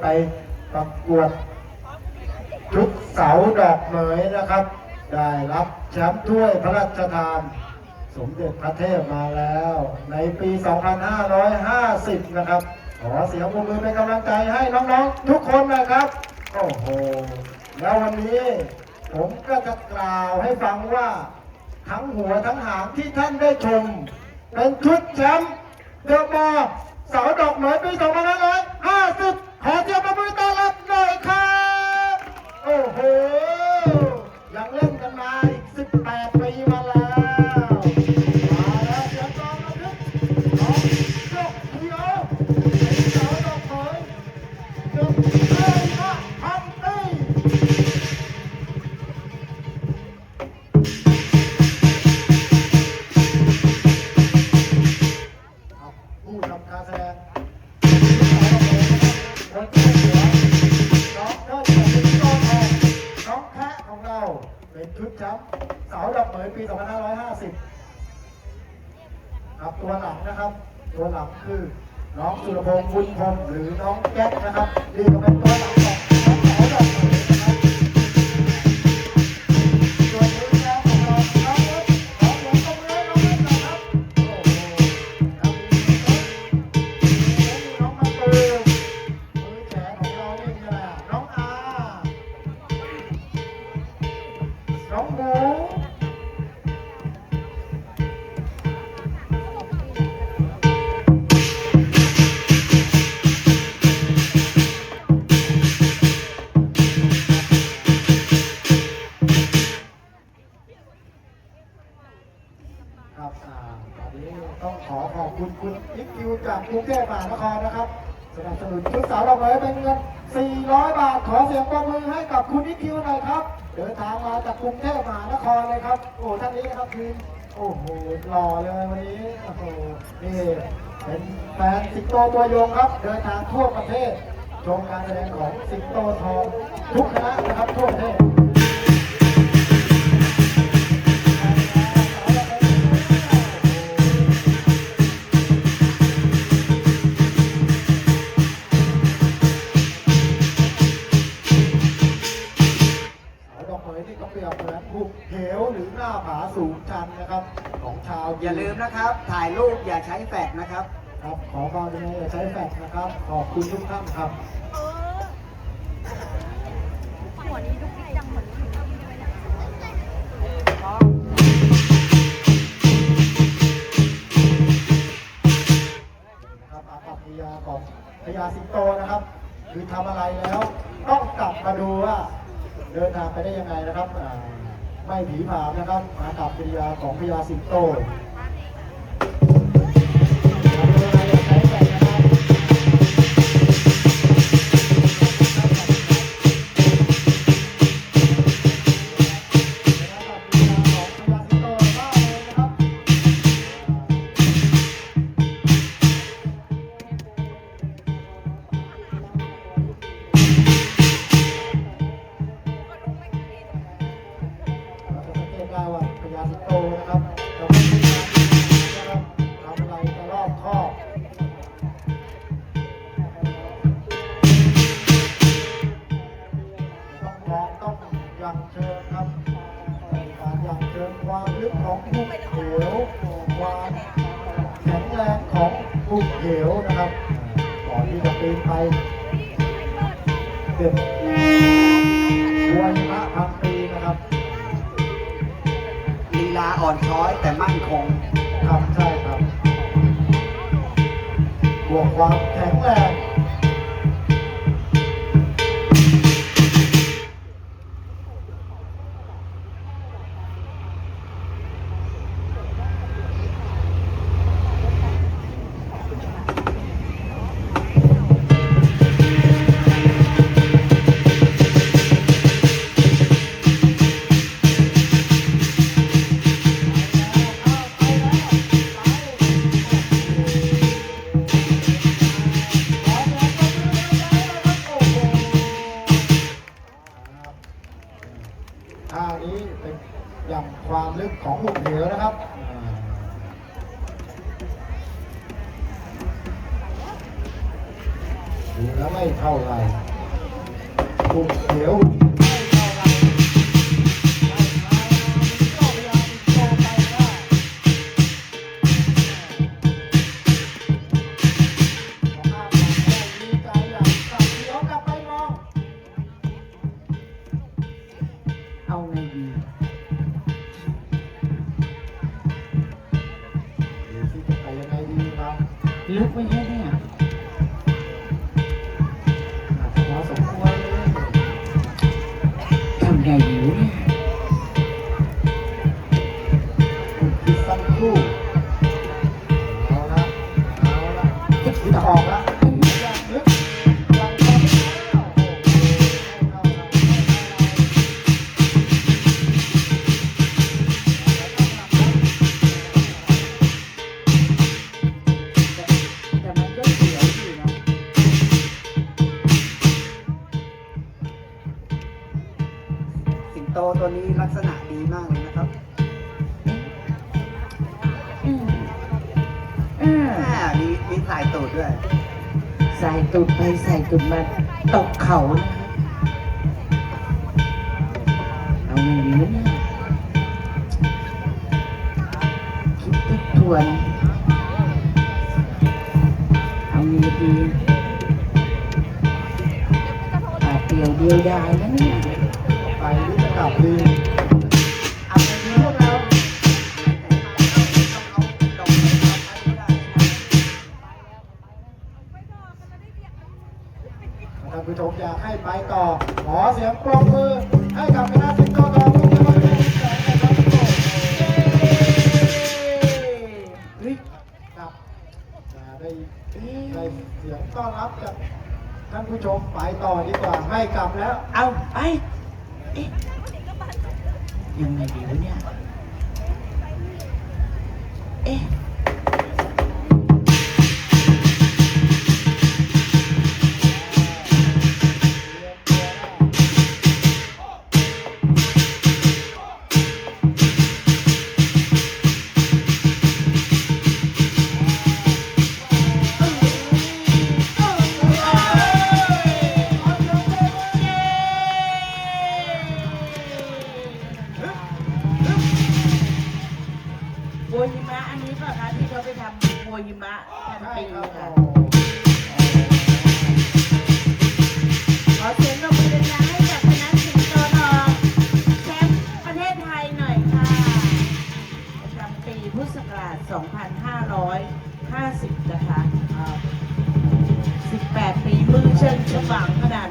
ไปประกวดชุดเสาดอกเหมยนะครับ ได้รับแชมป์ถ้วยพระราชทาน สมเด็จพระเทพมาแล้ว ในปี 2550 นะครับ ขอเสียงปรบมือเป็นกำลังใจให้น้องๆ ทุกคนนะครับ โอ้โห แล้ววันนี้ผมก็จะกล่าวให้ฟังว่าทั้งหัวทั้งหางที่ท่านได้ชม เป็นชุดแชมป์เดอะบอเสาดอกเหมยปี 2550 หยังเล่นกันมาอีกสิบแปดาวดอกเหมยปี 2550ครับตัวหลังนะครับ ตัวหลังคือน้องสุรพงษ์บุญพรหมหรือน้องแก๊กนะครับนี่ก็เป็นตัวหลังของน้องสาวดอกเหมย นับสนุนชุดสาวดอกไม้เป็นเงิน 400 บาท ขอเสียงปรบมือให้กับคุณนิคิวหน่อยครับ เดินทางมาจากกรุงเทพมหานครเลยครับ โอ้ท่านนี้นะครับคือโอ้โหหล่อเลยวันนี้ โอ้โห นี่ เป็นแฟนสิงโตตัวยงครับ เดินทางทั่วประเทศ ชมการแสดงของสิงโตทองทุกคณะนะครับทั่วประเทศ ของชาวอย่าลืมนะครับ ถ่ายรูปอย่าใช้แฟลชนะครับ ครับ ขอความเป็นอย่าใช้แฟลชนะครับ ขอบคุณทุกท่านครับ หัวนี้ลูกดิ๊กจังเหมือนนะครับอาปัพยาของพญาสิงโตนะครับ คือทำอะไรแล้ว ต้องกลับมาดูว่า เดินทางไปได้ยังไงนะครับอ่า ไม่ผีผามนะครับอากับกิริยาของพญาสิงโต โตนะครับเราไม่มีการนะครับทำอะไรจะรอบคอบต้องมองต้องยังเชิงครับการยังเชิงความลึกของภูเหวความแข็งแรงของภูเหวนะครับก่อนที่จะปีนไปเก็บบัวหิมะพันปีนะ ลีลาอ่อนช้อยแต่มั่นคง ครับใช่ครับบวกความแข็งแรง แล้วไม่เท่าไรถูกเขียว นี้ลักษณะดีมากเลยนะครับอืมอืมอ่ามีมีสายตูดด้วยใส่ตุดไปใส่ตุดมาตกเขานะเอาไงดีวะเนี่ยคิดทบทวน เอาไงดีปาเปลี่ยวเดียวดายนะเนี่ยไป ดับดีท่านผู้ชมอยากให้ไปต่อ ขอเสียงปรบมือให้กับคณะสิงโตทองทุกท่านเลยนะครับทุกคนเฮ้ยครับมาได้ได้เสียงต้อนรับจากท่านผู้ชมไปต่อดีกว่าไม่กลับแล้ว เอาไป เอ๊ะยังไงดีวะเนี่ย เอ๊ะ หิมะพันปีครับค่ะโอ้ขอเสียงปรบมือดังๆให้กับคณะสิงโตทองแชมป์ประเทศไทยหน่อยค่ะประจำปีพุทธศักราช 2550 นะคะครับ18 ปีมือเชิงฉบังขนาด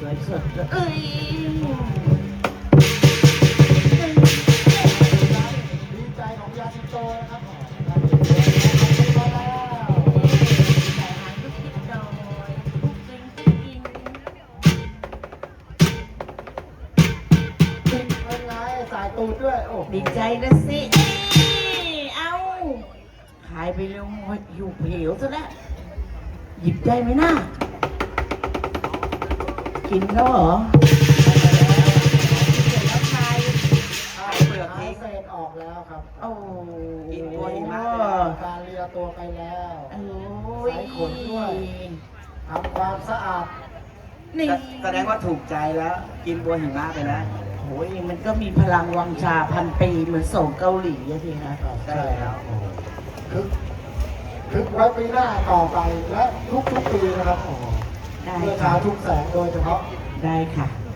สวยสดเอ้ยดีใจของยาสิงโตนะครับยาสิงโตแล้วใส่หางลูกคิดดอยลูกจิงลูกจริงเป็นไงสายตูดด้วย โอ้ดีใจนะสิเอ้ยเอาขายไปเร็วหมดอยู่เหวซะแล้วหยิบได้ไหมน่า กินแล้วเหรอแล้วคายคายเปลือกหาทิ้งเศษออกแล้วครับโอ้กินบัวหิมะการเลียตัวไปแล้วโอ้ยใส่ขนด้วยทำความสะอาดนี่แสดงว่าถูกใจแล้ว กินบัวหิมะไปแล้วโอ้ยมันก็มีพลังวังชาพันปีเหมือนโสมเกาหลีอะสิคะใช่แล้วคึกคึกไว้ปีหน้าต่อไปและทุกๆปีนะครับโอ้โห ได้เพื่อค่ะชาวทุกแสงโดยเฉพาะ ได้ค่ะค